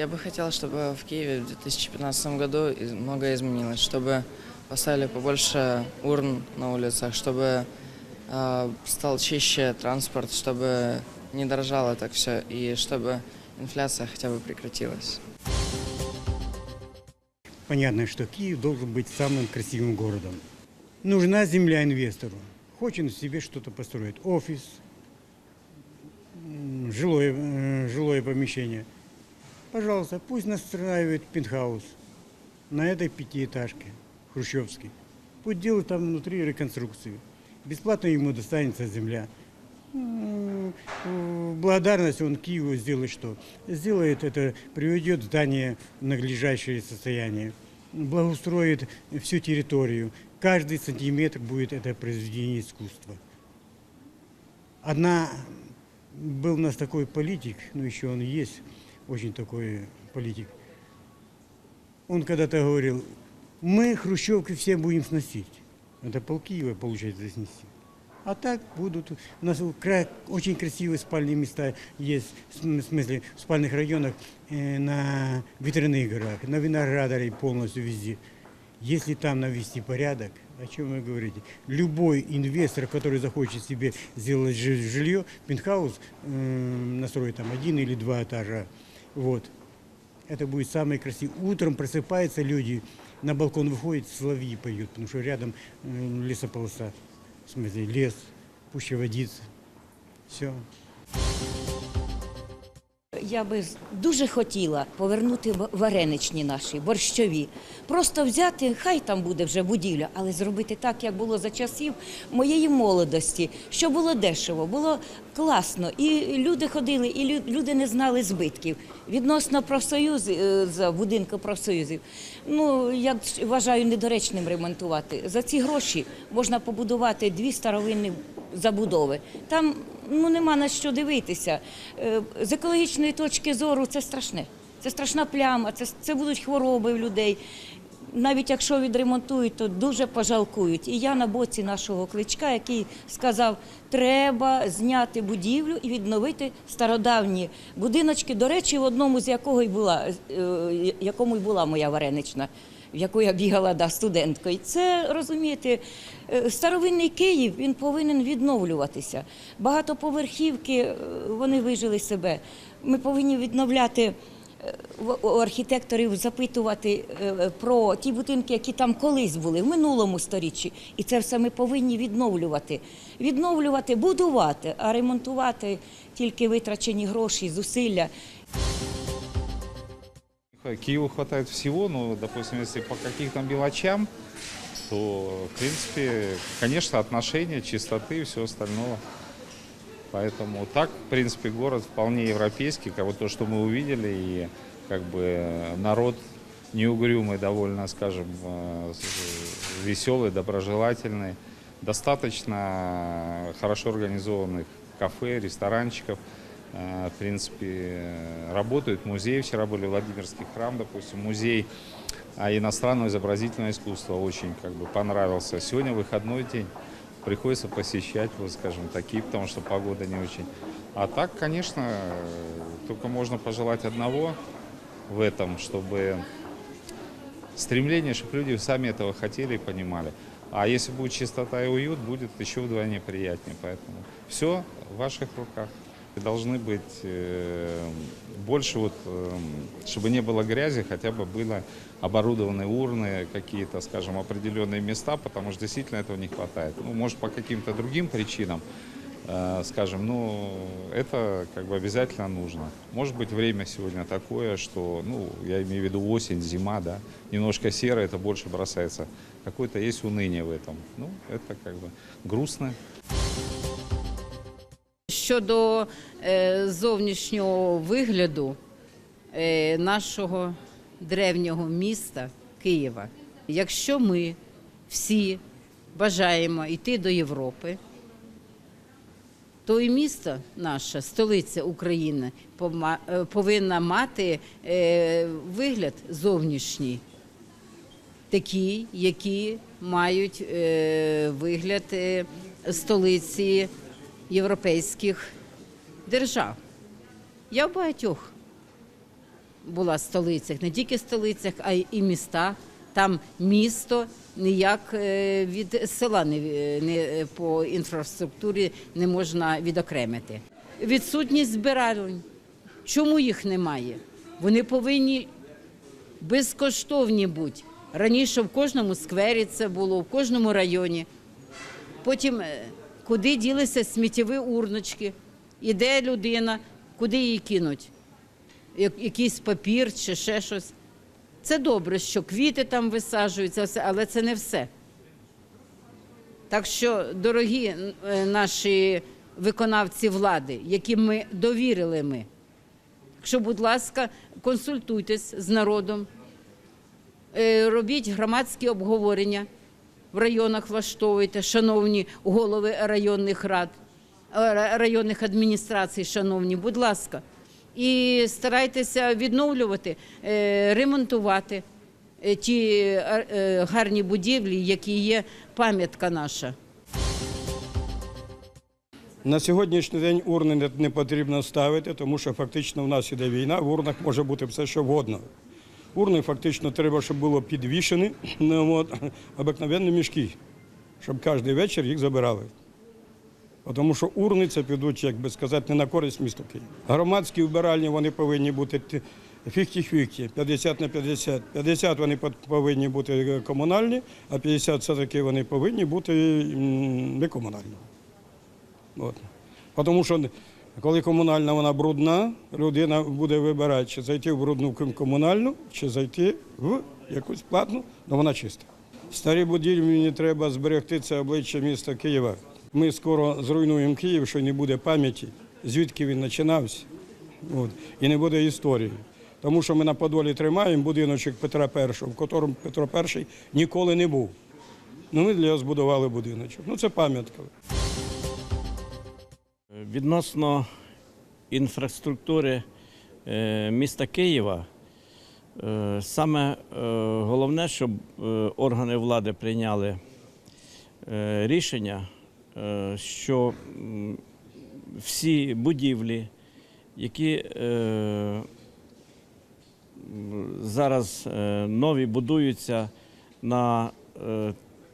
Я бы хотел, чтобы в Киеве в 2015 году многое изменилось, чтобы поставили побольше урн на улицах, чтобы э, стал чище транспорт, чтобы не дорожало так все и чтобы инфляция хотя бы прекратилась. Понятно, что Киев должен быть самым красивым городом. Нужна земля инвестору. Хочет себе что-то построить. Офис, жилое, э, жилое помещение. Пожалуйста, пусть настраивает пентхаус на этой пятиэтажке, хрущевский. Пусть делает там внутри реконструкцию. Бесплатно ему достанется земля. Благодарность он Киеву сделает что? Сделает это, приведет здание в надлежащее состояние, благоустроит всю территорию. Каждый сантиметр будет это произведение искусства. Одна, был у нас такой политик, ну еще он есть, очень такой политик. Он когда-то говорил, мы хрущевки все будем сносить. Это пол Киева, получается, снести. А так будут. У нас очень красивые спальные места есть, в см- в смысле, в спальных районах, э, на ветряных горах, на Виноградаре полностью везде. Если там навести порядок, о чем вы говорите, любой инвестор, который захочет себе сделать жи- жилье, пентхаус, э, настроить там один или два этажа, вот, это будет самое красивое. Утром просыпаются люди, на балкон выходят, соловьи поют, потому что рядом э, лесополоса, в смысле лес, пуща водица. Все. Я би дуже хотіла повернути вареничні наші, борщові. Просто взяти, хай там буде вже будівля, але зробити так, як було за часів моєї молодості, що було дешево, було класно. І люди ходили, і люди не знали збитків. Відносно профсоюзу, е, за будинку профсоюзів, ну я вважаю недоречним ремонтувати. За ці гроші можна побудувати дві старовинні забудови. Там ну нема на що дивитися. Е, З екологічної точки зору це страшне. Це страшна пляма, це, це будуть хвороби в людей. Навіть якщо відремонтують, то дуже пожалкують. І я на боці нашого кличка, який сказав, треба зняти будівлю і відновити стародавні будиночки. До речі, в одному з якого й була, е, якому й була моя варенична в яку я бігала да, студенткою. Це розумієте, е, старовинний Київ він повинен відновлюватися. Багатоповерхівки е, вони вижили себе. Ми повинні відновляти. е, У архітекторів запитувати про ті будинки, які там колись були в минулому сторіччі, і це все ми повинні відновлювати. Відновлювати, будувати, а ремонтувати тільки витрачені гроші, зусилля. Киеву хватает всего, но, допустим, если по каким-то мелочам, то, в принципе, конечно, отношения, чистоты и все остальное. Поэтому так, в принципе, город вполне европейский, как вот то, что мы увидели, и как бы народ неугрюмый, довольно, скажем, э, с- веселый, доброжелательный, достаточно хорошо организованных кафе, ресторанчиков. Э, В принципе, работают музеи. Вчера были Владимирский храм, допустим, музей а иностранного изобразительного искусства очень как бы понравился. Сегодня выходной день, приходится посещать, вот скажем, такие, потому что погода не очень. А так, конечно, только можно пожелать одного в этом, чтобы стремление, чтобы люди сами этого хотели и понимали. А если будет чистота и уют, будет еще вдвойне приятнее. Поэтому все в ваших руках. Должны быть э, больше, вот, э, чтобы не было грязи, хотя бы было оборудованы урны, какие-то, скажем, определенные места, потому что действительно этого не хватает. Ну, может, по каким-то другим причинам, э, скажем, ну, это как бы обязательно нужно. Может быть, время сегодня такое, что, ну, я имею в виду осень, зима, да, немножко серо, это больше бросается. Какое-то есть уныние в этом. Ну, это как бы грустно. Щодо е, зовнішнього вигляду е, нашого древнього міста Києва, якщо ми всі бажаємо йти до Європи, то і місто наше, столиця України, е, повинна мати вигляд зовнішній, такий, які мають вигляд столиці європейських держав. Я в багатьох була столицях, не тільки столицях, а й і містах. Там місто ніяк е, від села не, не по інфраструктурі не можна відокремити. Відсутність збиралень. Чому їх немає? Вони повинні безкоштовні бути. Раніше в кожному сквері це було, в кожному районі. Потім е, куди ділися сміттєві урночки, іде людина, куди її кинуть? Якийсь папір чи ще щось. Це добре, що квіти там висаджуються, але це не все. Так що, дорогі е, наші виконавці влади, яким ми довірили ми, якщо, будь ласка, консультуйтесь з народом, е, робіть громадські обговорення в районах, влаштовуйте, шановні голови районних рад, е, районних адміністрацій, шановні, будь ласка. І старайтеся відновлювати, е, ремонтувати е, ті гарні будівлі, які є пам'ятка наша. На сьогоднішній день урни не потрібно ставити, тому що фактично в нас іде війна, в урнах може бути все, що вгодно. Урни фактично треба, щоб було підвішені, ну, обикновенні мішки, щоб кожен вечір їх забирали. Тому що урни це підуть, як би сказати, не на користь місту Києва. Громадські вбиральні вони повинні бути т- 50-50, на 50. 50 вони повинні бути комунальні, а 50 все-таки вони повинні бути м, некомунальні. От. Тому що коли комунальна вона брудна, людина буде вибирати, чи зайти в брудну комунальну, чи зайти в якусь платну, але вона чиста. Старі будівлі мені треба зберегти це обличчя міста Києва. Ми скоро зруйнуємо Київ, що не буде пам'яті, звідки він починався. От. І не буде історії. Тому що ми на Подолі тримаємо будиночок Петра І, в якому Петро І ніколи не був. Ну, ми для його збудували будиночок. Ну, це пам'ятка. Відносно інфраструктури е, міста Києва, е, саме е, головне, щоб органи влади прийняли рішення, що всі будівлі, які зараз нові будуються на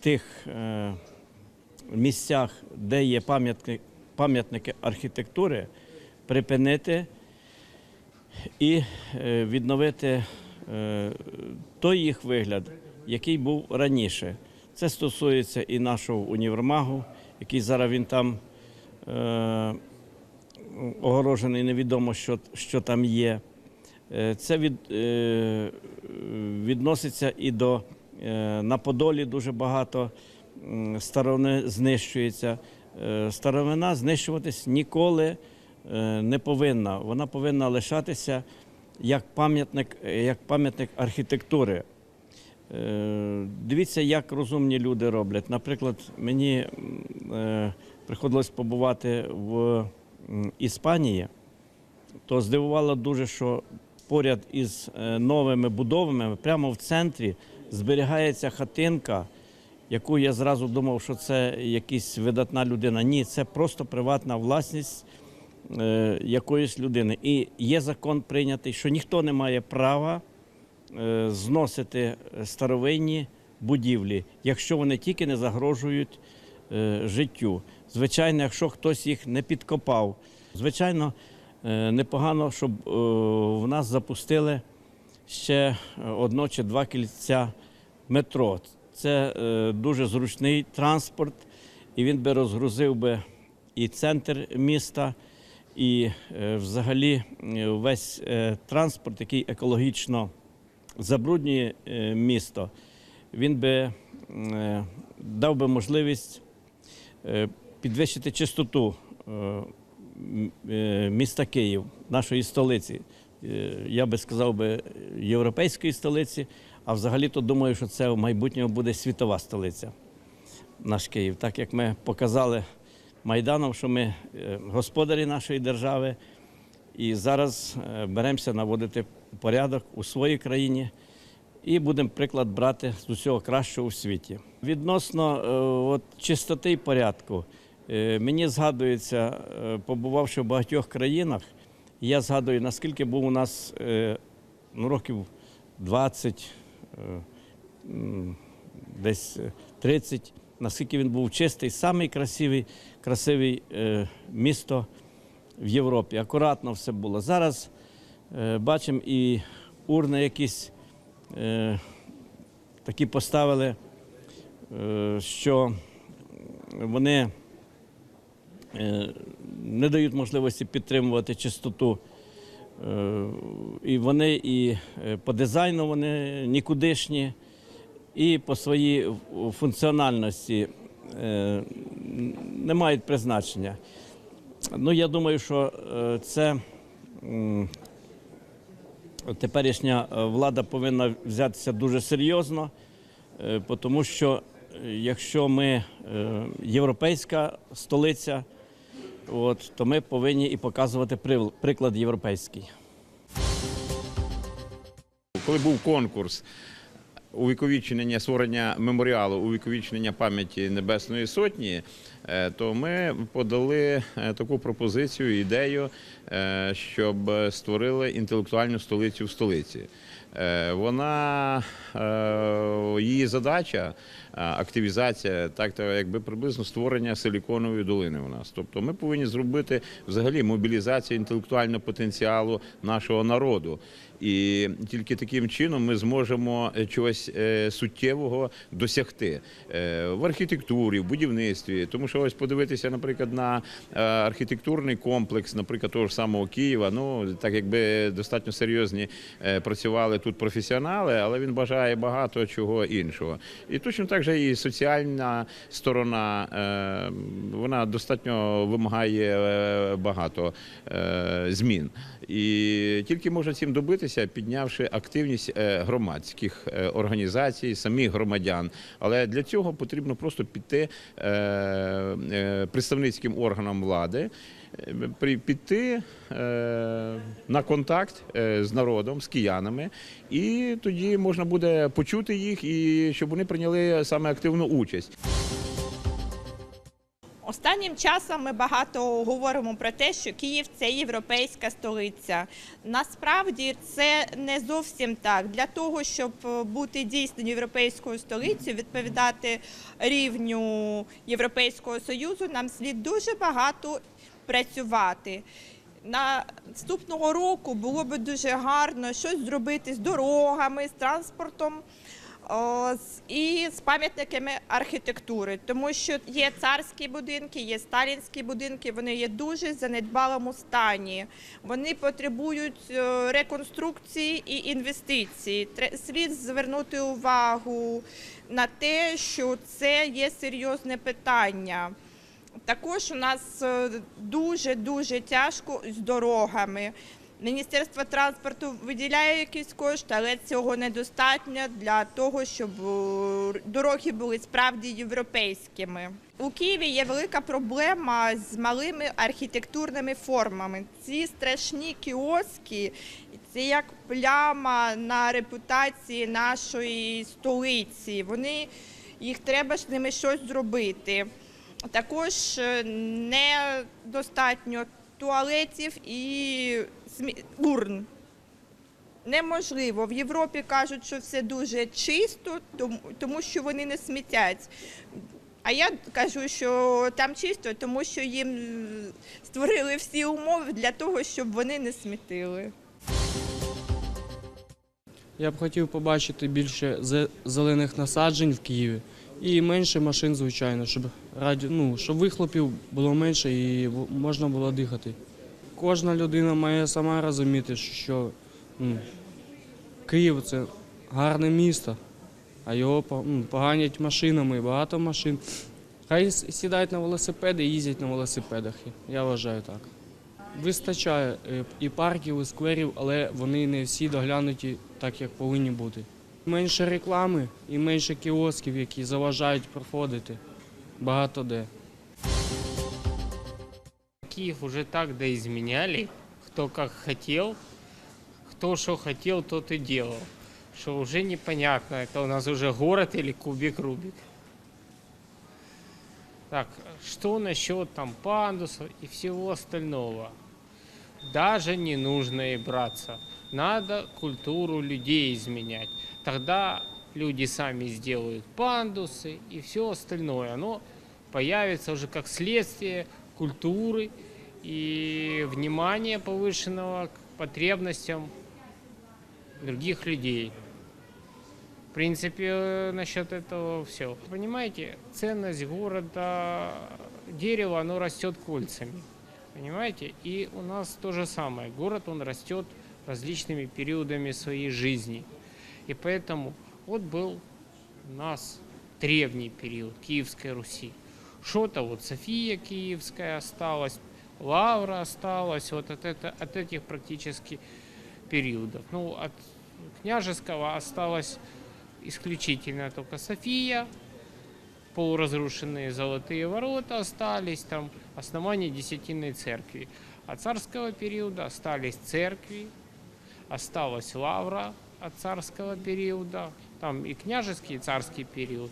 тих місцях, де є пам'ятки, пам'ятники архітектури, припинити і е, відновити е, той їх вигляд, який був раніше. Це стосується і нашого універмагу, який зараз він там е, огорожений, невідомо, що, що там є. Е, Це від, е, відноситься і до е, на Подолі дуже багато м, старовини знищується. Е, Старовина знищуватись ніколи е, не повинна. Вона повинна лишатися як пам'ятник, як пам'ятник архітектури. Е, Дивіться, як розумні люди роблять. Наприклад, мені приходилось побувати в Іспанії, то здивувало дуже, що поряд із новими будовами, прямо в центрі, зберігається хатинка, яку я зразу думав, що це якась видатна людина. Ні, це просто приватна власність е, якоїсь людини. І є закон прийнятий, що ніхто не має права е, зносити старовинні будівлі, якщо вони тільки не загрожують е, життю. Звичайно, якщо хтось їх не підкопав. Звичайно, е, непогано, щоб е, в нас запустили ще одно чи два кільця метро. Це е, дуже зручний транспорт, і він би розгрузив би і центр міста, і е, взагалі е, весь транспорт, який екологічно забруднює місто, він би дав би можливість підвищити чистоту міста Київ, нашої столиці. Я би сказав би європейської столиці, а взагалі-то думаю, що це в майбутньому буде світова столиця, наш Київ. Так як ми показали Майданом, що ми е, господарі нашої держави, і зараз е, беремося наводити порядок у своїй країні і будемо приклад брати з усього кращого у світі. Відносно е, от, чистоти і порядку, мені згадується, побувавши в багатьох країнах, я згадую, наскільки був у нас ну, років 20, е, м, десь е, 30, наскільки він був чистий, самий красивий, красивий е, місто в Європі. Акуратно все було. Зараз е, бачимо і урни якісь е, такі поставили, е, що вони е, не дають можливості підтримувати чистоту. Е, І вони і е, по дизайну вони нікудишні, і по своїй функціональності е, не мають призначення. Ну, я думаю, що це теперішня влада повинна взятися дуже серйозно, тому що якщо ми європейська столиця, от, то ми повинні і показувати приклад європейський. Коли був конкурс увіковічення створення меморіалу увіковічення пам'яті Небесної Сотні, е, то ми подали е, таку пропозицію, ідею, е, щоб створили інтелектуальну столицю в столиці. Е, Вона е, її задача е, активізація, так то якби приблизно створення силіконової долини у нас. Тобто ми повинні зробити взагалі мобілізацію інтелектуального потенціалу нашого народу. І тільки таким чином ми зможемо е, чогось е, суттєвого досягти е, в архітектурі, в будівництві. Тому що ось подивитися, наприклад, на архітектурний комплекс, наприклад, того ж самого Києва. Ну так якби достатньо серйозні працювали тут професіонали, але він бажає багато чого іншого. І точно так же і соціальна сторона, вона достатньо вимагає багато змін. І тільки можна цим добитися, піднявши активність е, громадських е, організацій, самих громадян. Але для цього потрібно просто піти е, представницьким органам влади. Піти на контакт з народом, з киянами, і тоді можна буде почути їх, і щоб вони прийняли саме активну участь. Останнім часом ми багато говоримо про те, що Київ це європейська столиця. Насправді це не зовсім так. Для того, щоб е, бути дійсно європейською столицею, відповідати рівню Європейського союзу, нам слід дуже багато працювати. На наступного року було би дуже гарно щось зробити з дорогами, з транспортом. І з пам'ятниками архітектури, тому що є царські будинки, є сталінські будинки, вони є дуже занедбалому стані. Вони потребують е, реконструкції і інвестицій. Слід звернути увагу на те, що це є серйозне питання. Також у нас дуже дуже тяжко з дорогами. Міністерство транспорту виділяє якісь кошти, але цього недостатньо для того, щоб е, дороги були справді європейськими. У Києві є велика проблема з малими архітектурними формами. Ці страшні кіоски це як пляма на репутації нашої столиці. Вони їх треба з ними щось зробити. Також е, недостатньо туалетів і урн. Неможливо. В Європі кажуть, що все дуже чисто, тому, що вони не смітять. А я кажу, що там чисто, тому що їм створили всі умови для того, щоб вони не смітили. Я б хотів побачити більше зелених насаджень в Києві і менше машин, звичайно, щоб раді, ну, щоб вихлопів було менше і можна було дихати. Кожна людина має сама розуміти, що ну, Київ це гарне місто, а його ну, поганять машинами, багато машин. Хай сідають на велосипеди і їздять на велосипедах. Я вважаю так. Вистачає е, і парків, і скверів, але вони не всі доглянуті так, як повинні бути. Менше реклами і менше кіосків, які заважають проходити. Багато де. Киев уже так доизменяли, кто как хотел, кто что хотел, тот и делал. Что уже непонятно, это у нас уже город или кубик Рубик. Так, что насчет там пандусов и всего остального? Даже не нужно и браться. Надо культуру людей изменять. Тогда люди сами сделают пандусы и все остальное. Оно появится уже как следствие культуры и внимания повышенного к потребностям других людей. В принципе, насчет этого все. Понимаете, ценность города, дерево, оно растет кольцами. Понимаете? И у нас то же самое. Город, он растет различными периодами своей жизни. И поэтому вот был у нас древний период Киевской Руси. Что-то вот София Киевская осталась, Лавра осталась, вот от, это, от этих практически периодов. Ну, от княжеского осталось исключительно только София, полуразрушенные золотые ворота остались, там основание Десятинной церкви. От царского периода остались церкви, осталась лавра от царского периода, там и княжеский, и царский период.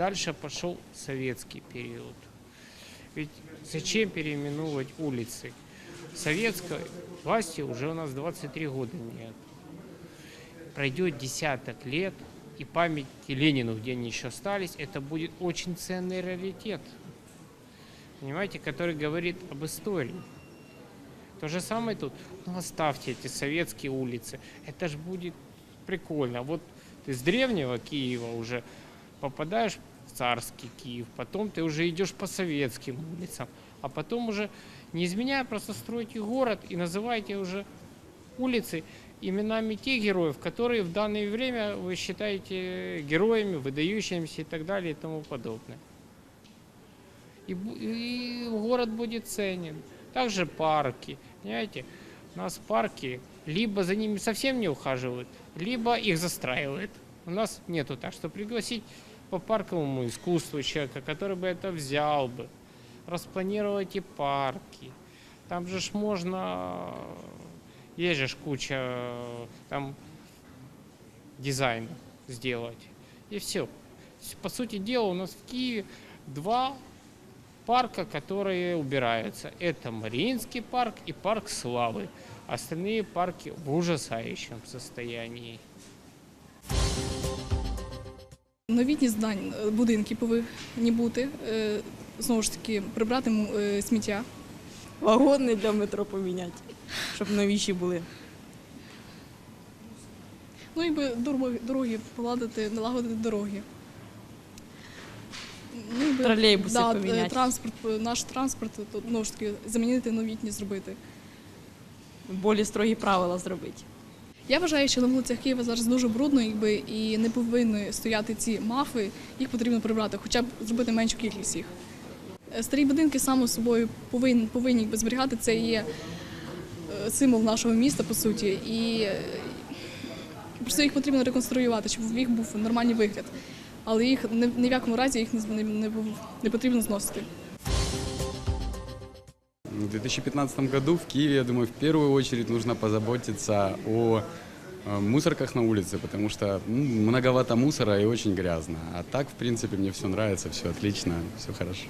Дальше пошел советский период. Ведь зачем переименовывать улицы? Советской власти уже у нас 23 года нет. Пройдет десяток лет, и память Ленину, где они еще остались, это будет очень ценный раритет. Понимаете, который говорит об истории. То же самое тут. Ну, оставьте эти советские улицы. Это ж будет прикольно. Вот ты с древнего Киева уже попадаешь царский Киев, потом ты уже идешь по советским улицам, а потом уже, не изменяя, просто строите город и называйте уже улицы именами тех героев, которые в данное время вы считаете героями, выдающимися и так далее и тому подобное. И, и город будет ценен. Также парки. Понимаете, у нас парки, либо за ними совсем не ухаживают, либо их застраивают. У нас нету так, что пригласить по парковому искусству человека, который бы это взял бы, распланировать и парки. Там же ж можно, есть же ж куча там дизайна сделать. И все. По сути дела, у нас в Киеве два парка, которые убираются. Это Мариинский парк и парк Славы. Остальные парки в ужасающем состоянии. Новітні здань е, будинки повинні бути. е, Знову ж таки, прибрати е, сміття. Вагони для метро поміняти, щоб новіші були. Ну і дороги, поладити, налагодити дороги. Ну, і би- Тролейбуси да, поміняти. Транспорт, наш транспорт, то, знову ж таки, замінити новітні зробити. Болі строгі правила зробити. Я вважаю, що на вулицях Києва зараз дуже брудно, якби і не повинні стояти ці мафи, їх потрібно прибрати, хоча б зробити меншу кількість їх. Е, Старі будинки саме собою повинні, повинні якби, зберігати. Це є е, символ нашого міста, по суті. І е, просто їх потрібно реконструювати, щоб в них був нормальний вигляд. Але їх ні, в якому разі їх не потрібно зносити. В 2015 году в Киеве, я думаю, в первую очередь нужно позаботиться о э, мусорках на улице, потому что многовато мусора и очень грязно. А так, в принципе, мне все нравится, все отлично, все хорошо.